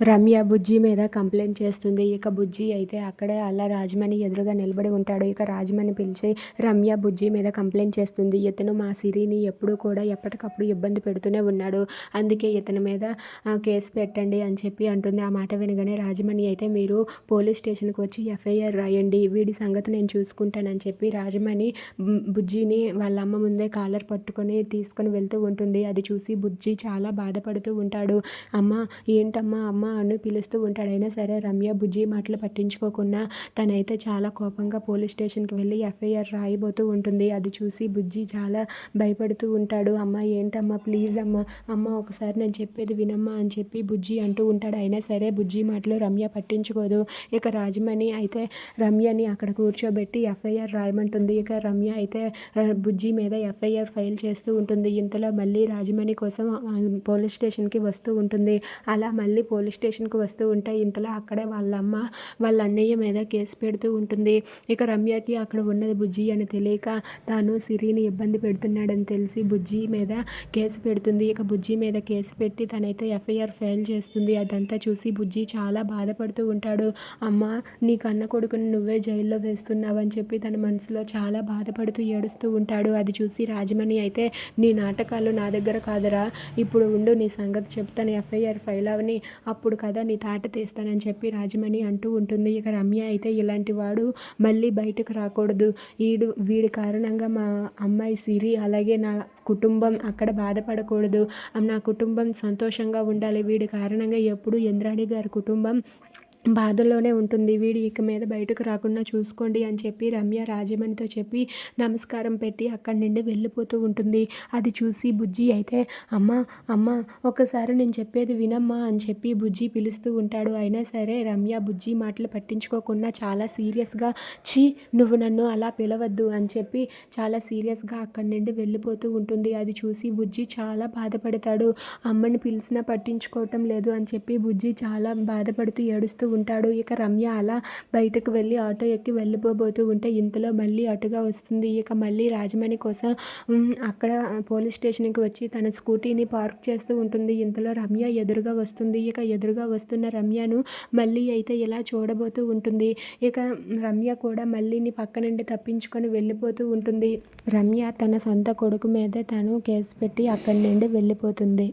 రమ్య బుజ్జి మీద కంప్లైంట్ చేస్తుంది. ఇక బుజ్జి అయితే అక్కడే అలా రాజమణి ఎదురుగా నిలబడి ఉంటాడు. ఇక రాజమణి పిలిచి రమ్య బుజ్జి మీద కంప్లైంట్ చేస్తుంది. ఇతను మా సిరిని ఎప్పుడూ కూడా ఎప్పటికప్పుడు ఇబ్బంది పెడుతూనే ఉన్నాడు. అందుకే ఇతని మీద కేసు పెట్టండి అని చెప్పి అంటుంది. ఆ మాట వినగానే రాజమణి అయితే మీరు పోలీస్ స్టేషన్కి వచ్చి ఎఫ్ఐఆర్ రాయండి. వీడి సంగతి నేను చూసుకుంటానని చెప్పి రాజమణి బుజ్జిని వాళ్ళ అమ్మ ముందే కాలర్ పట్టుకొని తీసుకొని వెళ్తూ ఉంటుంది. అది చూసి బుజ్జి చాలా బాధపడుతూ ఉంటాడు. అమ్మ ఏంటమ్మా? అమ్మ అని పిలుస్తూ ఉంటాడైనా సరే రమ్య బుజ్జి మాటలు పట్టించుకోకుండా తనైతే చాలా కోపంగా పోలీస్ స్టేషన్కి వెళ్ళి ఎఫ్ఐఆర్ రాయిపోతూ ఉంటుంది. అది చూసి బుజ్జి చాలా భయపడుతూ ఉంటాడు. అమ్మ ఏంటమ్మా? ప్లీజ్ అమ్మ అమ్మ ఒకసారి నేను చెప్పేది వినమ్మా అని చెప్పి బుజ్జి అంటూ ఉంటాడు అయినా సరే బుజ్జి మాటలు రమ్య పట్టించుకోదు. ఇక రాజమణి అయితే రమ్యని అక్కడ కూర్చోబెట్టి ఎఫ్ఐఆర్ రాయమంటుంది. ఇక రమ్య అయితే బుజ్జి మీద ఎఫ్ఐఆర్ ఫైల్ చేస్తూ ఉంటుంది. ఇంతలో మళ్ళీ రాజమణి కోసం పోలీస్ స్టేషన్కి వస్తూ ఉంటుంది. అలా మళ్ళీ పోలీస్ స్టేషన్కి వస్తూ ఉంటాయి. ఇంతలో అక్కడే వాళ్ళ అమ్మ వాళ్ళ అన్నయ్య మీద కేసు పెడుతూ ఉంటుంది. ఇక రమ్యకి అక్కడ ఉన్నది బుజ్జి అని తెలియక తాను సిరిని ఇబ్బంది పెడుతున్నాడని తెలిసి బుజ్జి మీద కేసు పెడుతుంది. ఇక బుజ్జి మీద కేసు పెట్టి తనైతే ఎఫ్ఐఆర్ ఫైల్ చేస్తుంది. అదంతా చూసి బుజ్జి చాలా బాధపడుతూ ఉంటాడు. అమ్మ నీ కన్న కొడుకుని నువ్వే జైల్లో వేస్తున్నావని చెప్పి తన మనసులో చాలా బాధపడుతూ ఏడుస్తూ ఉంటాడు. అది చూసి రాజమణి అయితే నీ నాటకాలు నా దగ్గర కాదురా. ఇప్పుడు ఉండు నీ సంగతి చెప్తాను. ఎఫ్ఐఆర్ ఫైల్ అవని అప్పుడు ఇప్పుడు కదా నీ తాట తీస్తానని చెప్పి రాజమణి అంటూ ఉంటుంది. ఇక రమ్య అయితే ఇలాంటి వాడు మళ్ళీ బయటకు రాకూడదు. వీడు వీడి కారణంగా మా అమ్మాయి సిరి అలాగే నా కుటుంబం అక్కడ బాధపడకూడదు. నా కుటుంబం సంతోషంగా ఉండాలి. వీడి కారణంగా ఎప్పుడు ఇంద్రాణి గారి కుటుంబం బాధలోనే ఉంటుంది. వీడు ఇక మీద బయటకు రాకుండా చూసుకోండి అని చెప్పి రమ్య రాజమణితో చెప్పి నమస్కారం పెట్టి అక్కడి నుండి వెళ్ళిపోతూ ఉంటుంది. అది చూసి బుజ్జి అయితే అమ్మ అమ్మ ఒకసారి నేను చెప్పేది వినమ్మా అని చెప్పి బుజ్జి పిలుస్తూ ఉంటాడు. అయినా సరే రమ్య బుజ్జి మాటలు పట్టించుకోకుండా చాలా సీరియస్గా చీ నువ్వు నన్ను అలా పిలవద్దు అని చెప్పి చాలా సీరియస్గా అక్కడి నుండి వెళ్ళిపోతూ ఉంటుంది. అది చూసి బుజ్జి చాలా బాధపడతాడు. అమ్మని పిలిచినా పట్టించుకోవటం లేదు అని చెప్పి బుజ్జి చాలా బాధపడుతూ ఏడుస్తూ ఉంటాడు. ఇక రమ్య అలా బయటకు వెళ్ళి ఆటో ఎక్కి వెళ్ళిపోబోతూ ఉంటే ఇంతలో మళ్ళీ అటుగా వస్తుంది. ఇక మళ్ళీ రాజమణి కోసం అక్కడ పోలీస్ స్టేషన్కి వచ్చి తన స్కూటీని పార్క్ చేస్తూ ఉంటుంది. ఇంతలో రమ్య ఎదురుగా వస్తుంది. ఇక ఎదురుగా వస్తున్న రమ్యను మళ్ళీ అయితే ఇలా చూడబోతూ ఉంటుంది. ఇక రమ్య కూడా మళ్ళీని పక్క నుండి తప్పించుకొని వెళ్ళిపోతూ ఉంటుంది. రమ్య తన సొంత కొడుకు మీద తను కేసు పెట్టి అక్కడి నుండి వెళ్ళిపోతుంది.